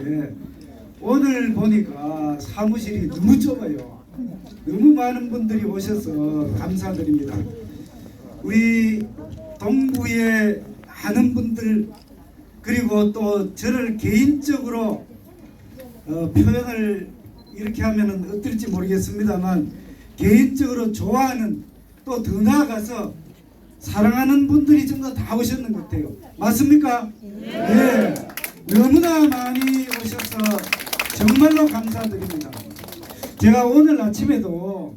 있는데 오늘 보니까 사무실이 너무 좁아요. 너무 많은 분들이 오셔서 감사드립니다. 우리 동구의 많은 분들 그리고 또 저를 개인적으로 어, 표현을 이렇게 하면은 어떨지 모르겠습니다만 개인적으로 좋아하는 또 더 나아가서 사랑하는 분들이 전부 다 오셨는 것 같아요. 맞습니까? 네. 너무나 많이 오셔서 정말로 감사드립니다. 제가 오늘 아침에도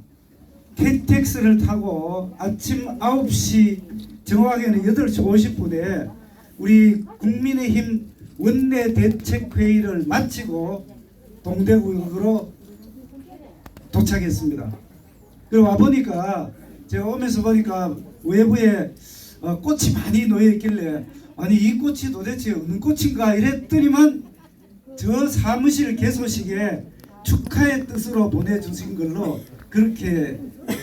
KTX를 타고 아침 9시 정확하게는 8시 50분에 우리 국민의힘 원내 대책 회의를 마치고 동대구역으로 도착했습니다. 그리고 와 보니까 제가 오면서 보니까 외부에 어, 꽃이 많이 놓여 있길래 아니 이 꽃이 도대체 어느 꽃인가 이랬더니만 저 사무실 개소식에 축하의 뜻으로 보내주신 걸로 그렇게 예,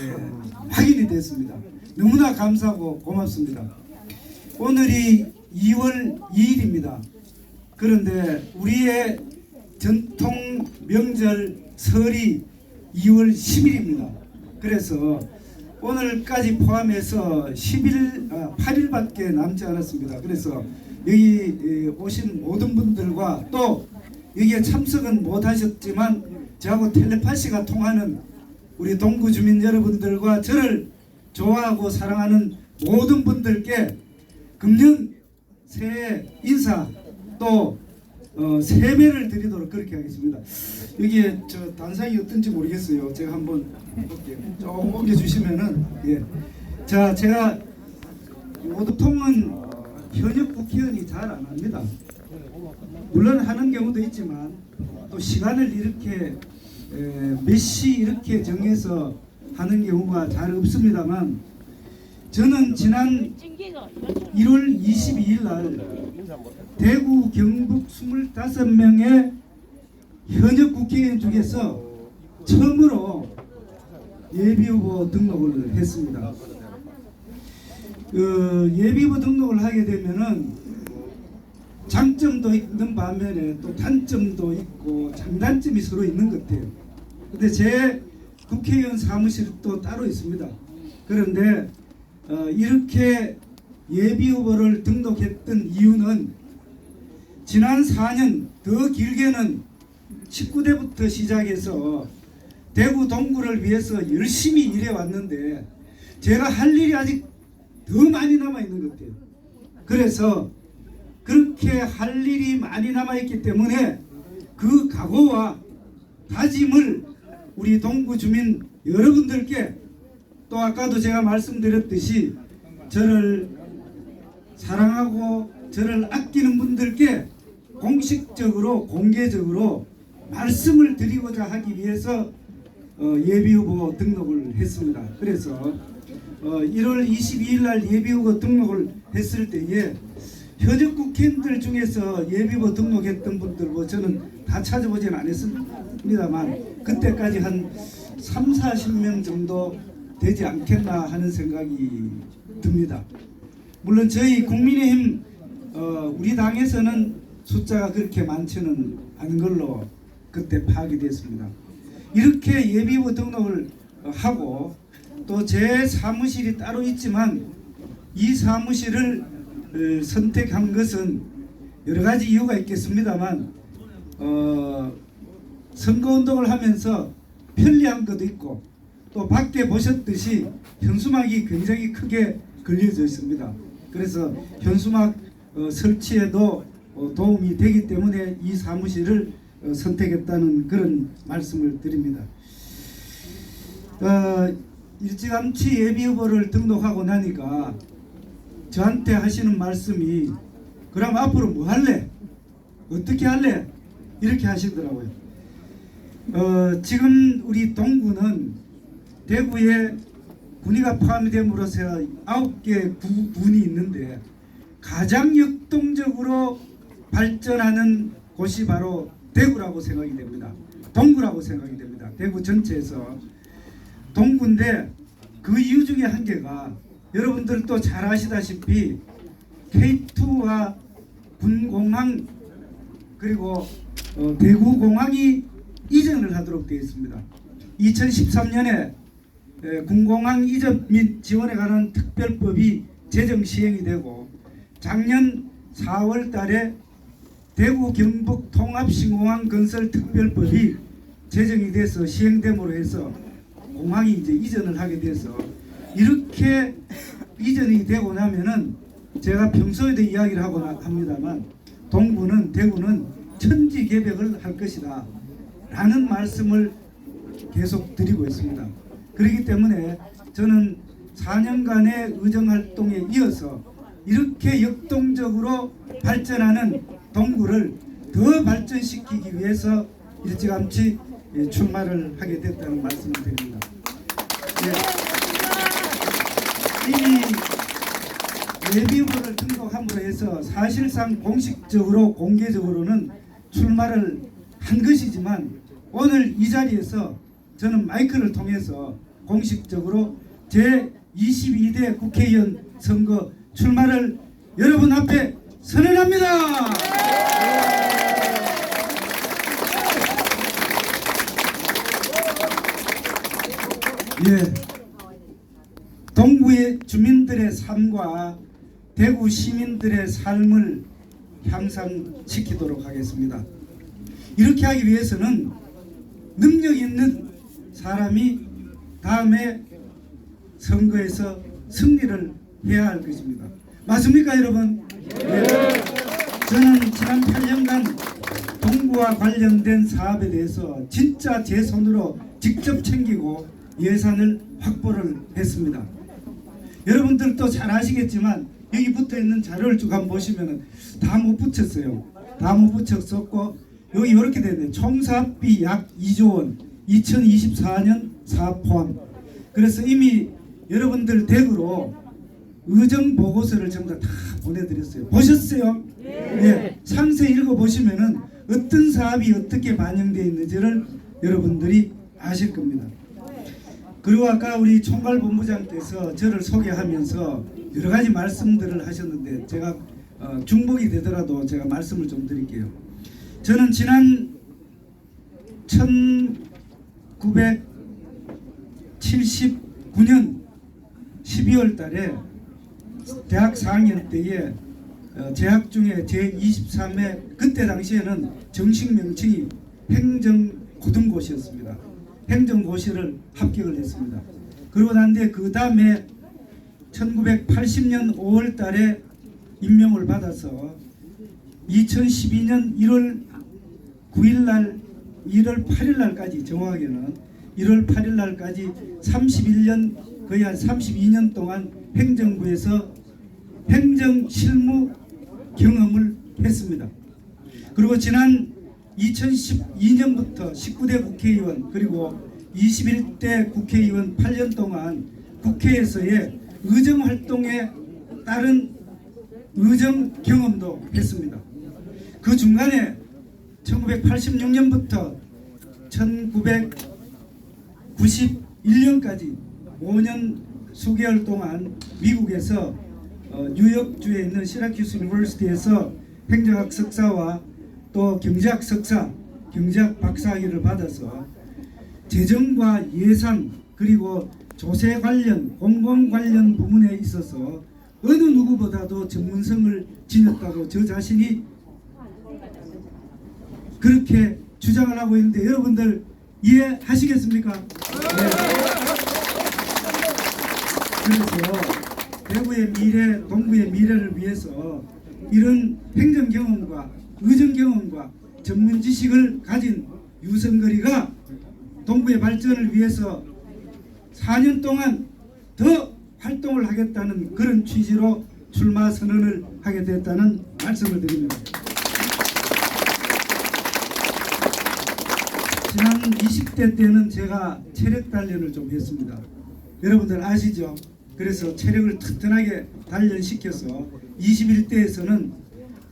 확인이 됐습니다. 너무나 감사하고 고맙습니다. 오늘이 2월 2일입니다. 그런데 우리의 전통 명절 설이 2월 10일입니다. 그래서 오늘까지 포함해서 10일, 아, 8일밖에 남지 않았습니다. 그래서 여기 에, 오신 모든 분들과 또 여기에 참석은 못하셨지만 저하고 텔레파시가 통하는 우리 동구 주민 여러분들과 저를 좋아하고 사랑하는 모든 분들께 금년 새해 인사 또 어, 세배를 드리도록 그렇게 하겠습니다. 여기에 저 단상이 어떤지 모르겠어요. 제가 한번. 조금 옮겨주시면은 예. 자 제가 보통은 현역 국회의원이 잘 안 합니다. 물론 하는 경우도 있지만 또 시간을 이렇게 에, 몇시 이렇게 정해서 하는 경우가 잘 없습니다만 저는 지난 1월 22일 날 대구 경북 25명의 현역 국회의원 중에서 처음으로 예비후보 등록을 했습니다. 그 예비후보 등록을 하게 되면은 장점도 있는 반면에 또 단점도 있고 장단점이 서로 있는 것 같아요. 근데 제 국회의원 사무실도 따로 있습니다. 그런데 어, 이렇게 예비 후보를 등록했던 이유는 지난 4년 더 길게는 19대부터 시작해서 대구 동구를 위해서 열심히 일해 왔는데 제가 할 일이 아직 더 많이 남아 있는 것 같아요. 그래서 그렇게 할 일이 많이 남아 있기 때문에 그 각오와 다짐을 우리 동구 주민 여러분들께 또 아까도 제가 말씀드렸듯이 저를 사랑하고 저를 아끼는 분들께 공식적으로 공개적으로 말씀을 드리고자 하기 위해서 어, 예비후보 등록을 했습니다. 그래서 어, 1월 22일 날 예비후보 등록을 했을 때에 현역 국회의원들 중에서 예비후보 등록했던 분들 뭐 저는 다 찾아보진 않았습니다만 그때까지 한 3, 40명 정도 되지 않겠나 하는 생각이 듭니다. 물론 저희 국민의힘 어, 우리 당에서는 숫자가 그렇게 많지는 않은 걸로 그때 파악이 됐습니다. 이렇게 예비후 등록을 어, 하고 또 제 사무실이 따로 있지만 이 사무실을 어, 선택한 것은 여러 가지 이유가 있겠습니다만 어, 선거운동을 하면서 편리한 것도 있고 또 밖에 보셨듯이 현수막이 굉장히 크게 걸려져 있습니다. 그래서 현수막 어, 설치에도 어, 도움이 되기 때문에 이 사무실을 어, 선택했다는 그런 말씀을 드립니다. 어, 일찌감치 예비 후보를 등록하고 나니까 저한테 하시는 말씀이 그럼 앞으로 뭐 할래? 어떻게 할래? 이렇게 하시더라고요. 어, 지금 우리 동구는 대구에 군위가 포함됨으로써 아홉 개 구, 군이 있는데 가장 역동적으로 발전하는 곳이 바로 대구라고 생각이 됩니다. 동구라고 생각이 됩니다. 대구 전체에서 동구인데 그 이유 중에 한 개가 여러분들도 잘 아시다시피 K2와 군공항 그리고 어, 대구공항이 이전을 하도록 되어 있습니다. 2013년에 군공항 이전 및 지원에 관한 특별법이 제정 시행이 되고 작년 4월 달에 대구 경북 통합 신공항 건설 특별법이 제정이 돼서 시행됨으로 해서 공항이 이제 이전을 하게 돼서 이렇게 이전이 되고 나면은 제가 평소에도 이야기를 하고 나- 합니다만 동구는 대구는 천지 개벽을 할 것이다 라는 말씀을 계속 드리고 있습니다. 그렇기 때문에 저는 4년간의 의정활동에 이어서 이렇게 역동적으로 발전하는 동구를 더 발전시키기 위해서 일찌감치 예, 출마를 하게 됐다는 말씀을 드립니다. 예. 이미 예비후보를 등록함으로 해서 사실상 공식적으로 공개적으로는 출마를 한 것이지만 오늘 이 자리에서 저는 마이크를 통해서 공식적으로 제 22대 국회의원 선거 출마를 여러분 앞에 선언합니다. 예. 주민들의 삶과 대구 시민들의 삶을 향상시키도록 하겠습니다. 이렇게 하기 위해서는 능력 있는 사람이 다음에 선거에서 승리를 해야 할 것입니다. 맞습니까, 여러분? 네. 저는 지난 8년간 동구와 관련된 사업에 대해서 진짜 제 손으로 직접 챙기고 예산을 확보를 했습니다. 여러분들도 잘 아시겠지만 여기 붙어 있는 자료를 쭉 한번 보시면은 다 못 붙였어요. 다 못 붙였었고 여기 이렇게 되네. 총사업비 약 2조 원. 2024년 사업 포함. 그래서 이미 여러분들 댁으로 의정 보고서를 전부 다 보내드렸어요. 보셨어요? 예. 상세 읽어 보시면은 어떤 사업이 어떻게 반영되어 있는지를 여러분들이 아실 겁니다. 그리고 아까 우리 총괄 본부장께서 저를 소개하면서 여러 가지 말씀들을 하셨는데 제가 어, 중복이 되더라도 제가 말씀을 좀 드릴게요. 저는 지난 1979년 12월 달에 대학 4학년 때에 어, 재학 중에 제23회 그때 당시에는 정식 명칭이 행정 고등고시였습니다. 행정고시를 합격을 했습니다. 그러고 난 뒤에 그 다음에 1980년 5월 달에 임명을 받아서 2012년 1월 9일 날 1월 8일 날까지 정확하게는 1월 8일 날까지 31년 거의 한 32년 동안 행정부에서 행정 실무 경험을 했습니다. 그리고 지난 2012년부터 19대 국회의원 그리고 21대 국회의원 8년 동안 국회에서의 의정 활동에 따른 의정 경험도 했습니다. 그 중간에 1986년부터 1991년까지 5년 수개월 동안 미국에서 어, 뉴욕주에 있는 시라큐스 유니버시티에서 행정학 석사와 또 경제학 석사, 경제학 박사학위를 받아서 재정과 예산 그리고 조세 관련 공공 관련 부문에 있어서 어느 누구보다도 전문성을 지녔다고 저 자신이 그렇게 주장을 하고 있는데 여러분들 이해하시겠습니까? 네. 그래서 대구의 미래, 동구의 미래를 위해서 이런 행정 경험과 의정 경험과 전문 지식을 가진 유성거리가 동구의 발전을 위해서 4년 동안 더 활동을 하겠다는 그런 취지로 출마 선언을 하게 됐다는 말씀을 드립니다. 지난 20대 때는 제가 체력 단련을 좀 했습니다. 여러분들 아시죠? 그래서 체력을 튼튼하게 단련시켜서 21대에서는 어,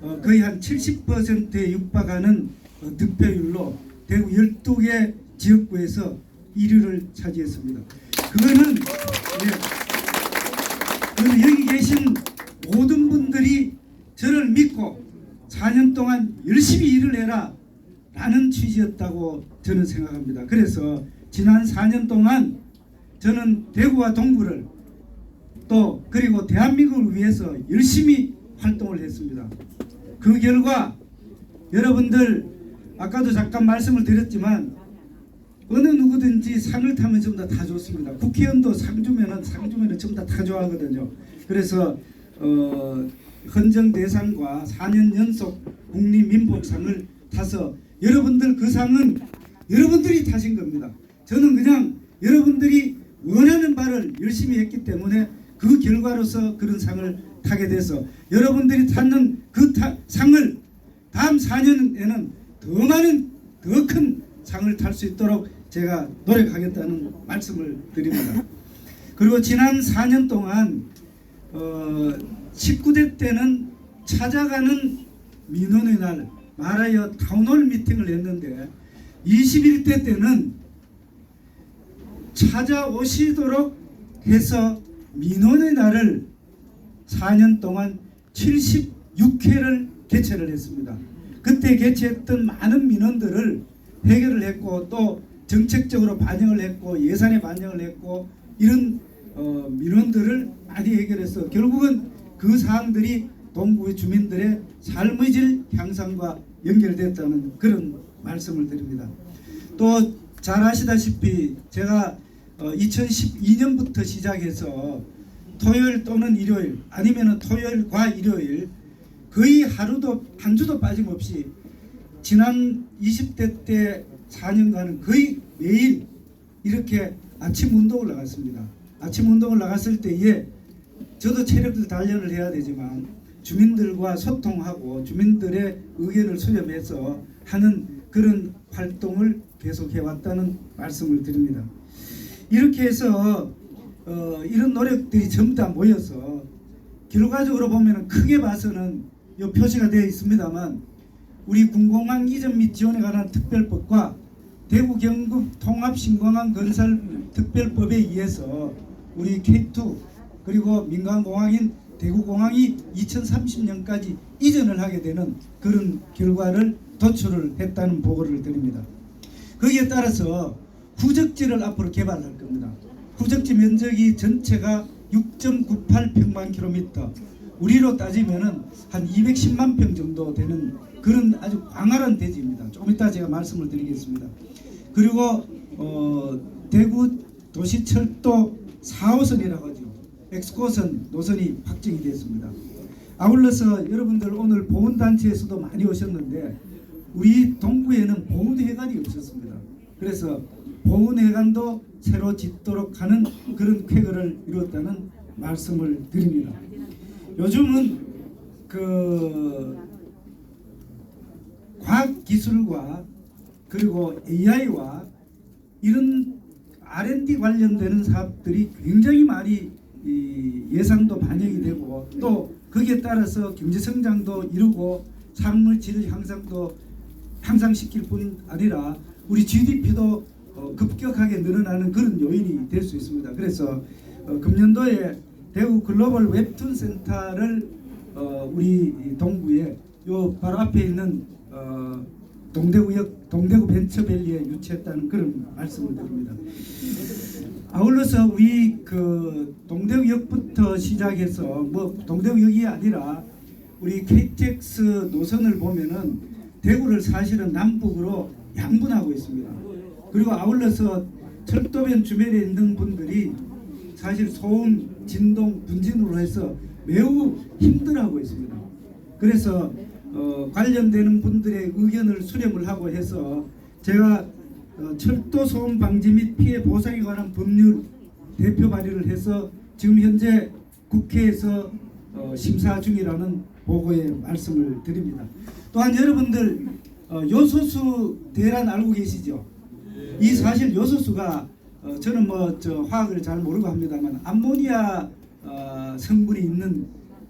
거의 한 70%에 육박하는 어, 득표율로 대구 12개 지역구에서 1위를 차지했습니다. 그거는 예, 그거는 여기 계신 모든 분들이 저를 믿고 4년 동안 열심히 일을 해라 라는 취지였다고 저는 생각합니다. 그래서 지난 4년 동안 저는 대구와 동구를 또 그리고 대한민국을 위해서 열심히 활동을 했습니다. 그 결과 여러분들 아까도 잠깐 말씀을 드렸지만 어느 누구든지 상을 타면 전부 다 다 좋습니다. 국회의원도 상 주면은 상 주면은 전부 다 다 좋아하거든요. 그래서 어, 헌정 대상과 4년 연속 국립민복상을 타서 여러분들 그 상은 여러분들이 타신 겁니다. 저는 그냥 여러분들이 원하는 바를 열심히 했기 때문에 그 결과로서 그런 상을 타게 돼서 여러분들이 탔는 그 타, 상을 다음 4년에는 더 많은 더 큰 상을 탈 수 있도록 제가 노력하겠다는 말씀을 드립니다. 그리고 지난 4년 동안 어, 19대 때는 찾아가는 민원의 날 말하여 타운홀 미팅을 했는데 21대 때는 찾아오시도록 해서 민원의 날을 4년 동안 76회를 개최를 했습니다. 그때 개최했던 많은 민원들을 해결을 했고 또 정책적으로 반영을 했고 예산에 반영을 했고 이런 어, 민원들을 많이 해결해서 결국은 그 사항들이 동구의 주민들의 삶의 질 향상과 연결됐다는 그런 말씀을 드립니다. 또 잘 아시다시피 제가 어, 2012년부터 시작해서 토요일 또는 일요일 아니면 토요일과 일요일 거의 하루도 한 주도 빠짐없이 지난 20대 때 4년간은 거의 매일 이렇게 아침 운동을 나갔습니다. 아침 운동을 나갔을 때에 저도 체력을 단련을 해야 되지만 주민들과 소통하고 주민들의 의견을 수렴해서 하는 그런 활동을 계속해 왔다는 말씀을 드립니다. 이렇게 해서 어, 이런 노력들이 전부 다 모여서 결과적으로 보면 크게 봐서는 이 표시가 되어 있습니다만 우리 군공항 이전 및 지원에 관한 특별법과 대구 경북 통합 신공항 건설 특별법에 의해서 우리 K2 그리고 민간 공항인 대구 공항이 2030년까지 이전을 하게 되는 그런 결과를 도출을 했다는 보고를 드립니다. 거기에 따라서 후적지를 앞으로 개발할 겁니다. 후적지 면적이 전체가 6.98 평방 킬로미터. 우리로 따지면은 한 210만 평 정도 되는 그런 아주 광활한 대지입니다. 조금 이따 제가 말씀을 드리겠습니다. 그리고 어, 대구 도시철도 4호선이라고 하죠. 엑스코선 노선이 확정이 됐습니다. 아울러서 여러분들 오늘 보훈단체에서도 많이 오셨는데 우리 동구에는 보훈회관이 없었습니다. 그래서 보훈회관도 새로 짓도록 하는 그런 쾌거를 이루었다는 말씀을 드립니다. 요즘은 그 과학 기술과 그리고 AI와 이런 R&D 관련되는 사업들이 굉장히 많이 이 예상도 반영이 되고 또 거기에 따라서 경제 성장도 이루고 삶의 질 향상도 향상시킬 뿐 아니라 우리 GDP도 어, 급격하게 늘어나는 그런 요인이 될 수 있습니다. 그래서 어, 금년도에 대구 글로벌 웹툰 센터를 어, 우리 이 동구에 요 바로 앞에 있는 어, 동대구역 동대구 벤처밸리에 유치했다는 그런 말씀을 드립니다. 아울러서 우리 그 동대구역부터 시작해서 뭐 동대구역이 아니라 우리 KTX 노선을 보면은 대구를 사실은 남북으로 양분하고 있습니다. 그리고 아울러서 철도변 주변에 있는 분들이 사실 소음, 진동, 분진으로 해서 매우 힘들어하고 있습니다. 그래서 어, 관련되는 분들의 의견을 수렴을 하고 해서 제가 어, 철도 소음 방지 및 피해 보상에 관한 법률 대표 발의를 해서 지금 현재 국회에서 어, 심사 중이라는 보고에 말씀을 드립니다. 또한 여러분들 어, 요소수 대란 알고 계시죠? 이 사실 요소수가 어, 저는 뭐 저 화학을 잘 모르고 합니다만 암모니아 어, 성분이 있는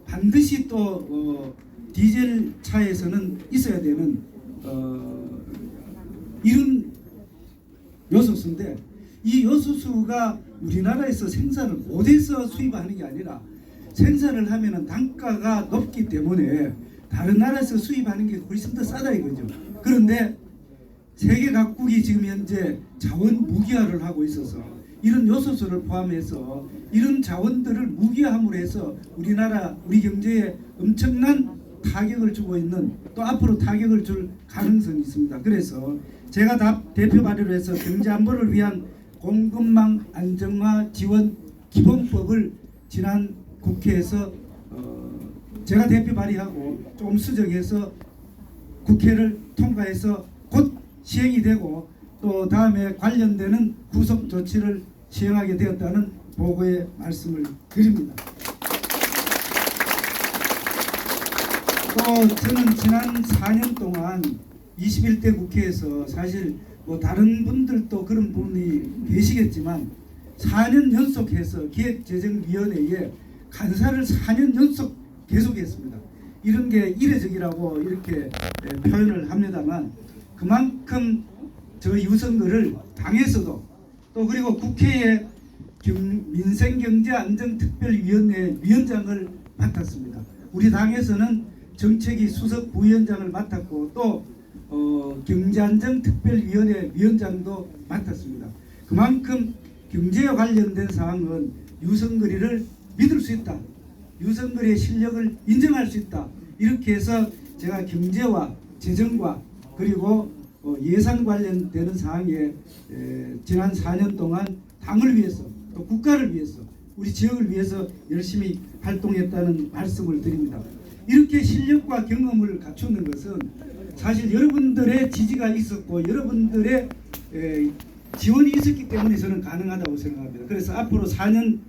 반드시 또 어, 디젤 차에서는 있어야 되는 어, 이런 요소수인데 이 요소수가 우리나라에서 생산을 못해서 수입하는 게 아니라 생산을 하면은 단가가 높기 때문에 다른 나라에서 수입하는 게 훨씬 더 싸다 이거죠. 그런데 세계 각국이 지금 현재 자원 무기화를 하고 있어서 이런 요소수를 포함해서 이런 자원들을 무기화함으로 해서 우리나라 우리 경제에 엄청난 타격을 주고 있는 또 앞으로 타격을 줄 가능성이 있습니다. 그래서 제가 답 대표 발의로 해서 경제 안보를 위한 공급망 안정화 지원 기본법을 지난 국회에서 어, 제가 대표 발의하고 조금 수정해서 국회를 통과해서 곧 시행이 되고 또 다음에 관련되는 구속 조치를 시행하게 되었다는 보고의 말씀을 드립니다. 또 저는 지난 4년 동안 21대 국회에서 사실 뭐 다른 분들도 그런 분이 계시겠지만 4년 연속해서 기획재정위원회에 간사를 4년 연속 계속했습니다. 이런 게 이례적이라고 이렇게 예, 표현을 합니다만 그만큼 저 유선거를 당에서도 또 그리고 국회의 경- 민생경제안정특별위원회 위원장을 맡았습니다. 우리 당에서는 정책위 수석 부위원장을 맡았고 또 어, 경제안정특별위원회 위원장도 맡았습니다. 그만큼 경제와 관련된 사항은 유성거리를 믿을 수 있다. 유성거리의 실력을 인정할 수 있다. 이렇게 해서 제가 경제와 재정과 그리고 어, 예산 관련되는 사항에 에, 지난 4년 동안 당을 위해서 또 국가를 위해서 우리 지역을 위해서 열심히 활동했다는 말씀을 드립니다. 이렇게 실력과 경험을 갖추는 것은 사실 여러분들의 지지가 있었고 여러분들의 에, 지원이 있었기 때문에 저는 가능하다고 생각합니다. 그래서 앞으로 4년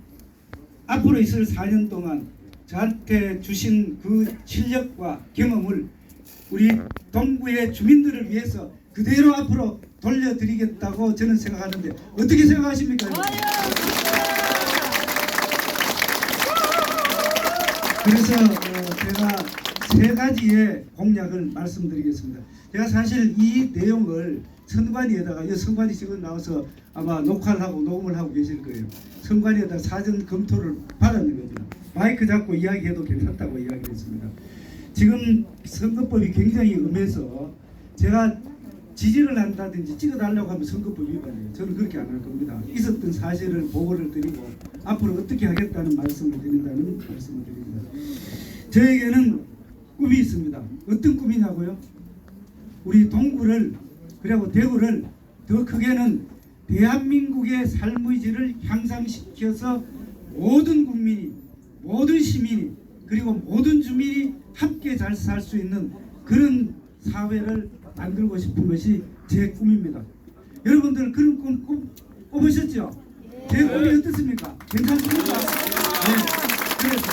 앞으로 있을 4년 동안 저한테 주신 그 실력과 경험을 우리 동구의 주민들을 위해서 그대로 앞으로 돌려드리겠다고 저는 생각하는데 어떻게 생각하십니까? 그래서 어, 제가 세 가지의 공약을 말씀드리겠습니다. 제가 사실 이 내용을 선관위에다가 이 선관위 지금 나와서 아마 녹화를 하고 녹음을 하고 계실 거예요. 선관위에다 사전 검토를 받았는 겁니다. 마이크 잡고 이야기해도 괜찮다고 이야기했습니다. 지금 선거법이 굉장히 음해서 제가 지지를 한다든지 찍어달라고 하면 선거법 위반이에요. 저는 그렇게 안 할 겁니다. 있었던 사실을 보고를 드리고 앞으로 어떻게 하겠다는 말씀을 드린다는 말씀을 드립니다. 저에게는 꿈이 있습니다. 어떤 꿈이냐고요? 우리 동구를 그리고 대구를 더 크게는 대한민국의 삶의 질을 향상시켜서 모든 국민이 모든 시민이 그리고 모든 주민이 함께 잘 살 수 있는 그런 사회를 만들고 싶은 것이 제 꿈입니다. 여러분들 그런 꿈, 꿈 꿔보셨죠? 제 꿈이 어떻습니까? 괜찮습니까? 네. 그래서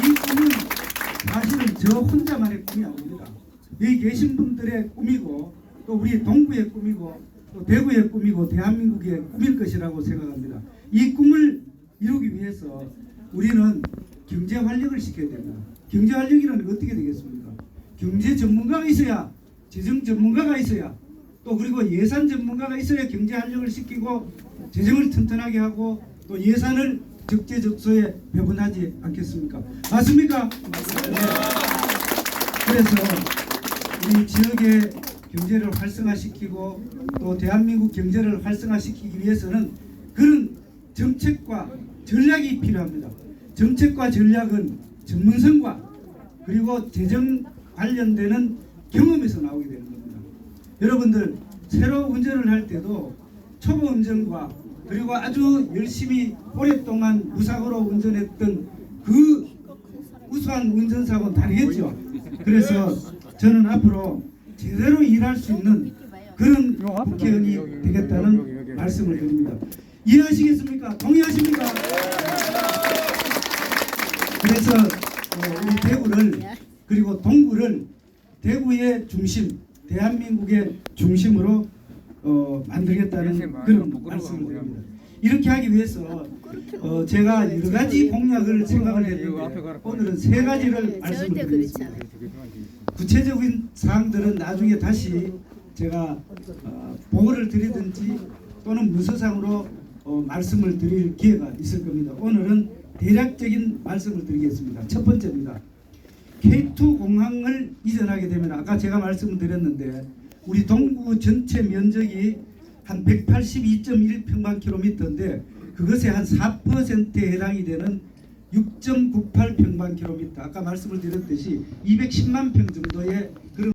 이 꿈은 사실은 저 혼자만의 꿈이 아닙니다. 여기 계신 분들의 꿈이고 또 우리 동구의 꿈이고 또 대구의 꿈이고 대한민국의 꿈일 것이라고 생각합니다. 이 꿈을 이루기 위해서 우리는 경제 활력을 시켜야 됩니다. 경제 활력이라는 게 어떻게 되겠습니까? 경제 전문가가 있어야 재정 전문가가 있어야 또 그리고 예산 전문가가 있어야 경제 활력을 시키고 재정을 튼튼하게 하고 또 예산을 적재적소에 배분하지 않겠습니까? 맞습니까? 네. 그래서 우리 지역의 경제를 활성화시키고 또 대한민국 경제를 활성화시키기 위해서는 그런 정책과 전략이 필요합니다. 정책과 전략은 전문성과 그리고 재정 관련되는 경험에서 나오게 되는 겁니다. 여러분들 새로 운전을 할 때도 초보 운전과 그리고 아주 열심히 오랫동안 무사고로 운전했던 그 우수한 운전사고는 다르겠죠. 그래서 저는 앞으로 제대로 일할 수 있는 그런 국회의원이 되겠다는 말씀을 드립니다. 이해하시겠습니까? 동의하십니까? 그래서 어, 우리 대구를 그리고 동구를 대구의 중심, 대한민국의 중심으로 어, 만들겠다는 그런 말씀을 드립니다. 이렇게 하기 위해서 어, 제가 여러 가지 공약을 생각을 했는데 오늘은 세 가지를 말씀을 절대 그렇지 드리겠습니다. 구체적인 사항들은 나중에 다시 제가 어, 보고를 드리든지 또는 문서상으로 어, 말씀을 드릴 기회가 있을 겁니다. 오늘은 대략적인 말씀을 드리겠습니다. 첫 번째입니다. K2 공항을 이전하게 되면 아까 제가 말씀을 드렸는데 우리 동구 전체 면적이 한 182.1평방킬로미터인데 그것의 한 4%에 해당이 되는 6.98평방킬로미터 아까 말씀을 드렸듯이 210만 평 정도의 그런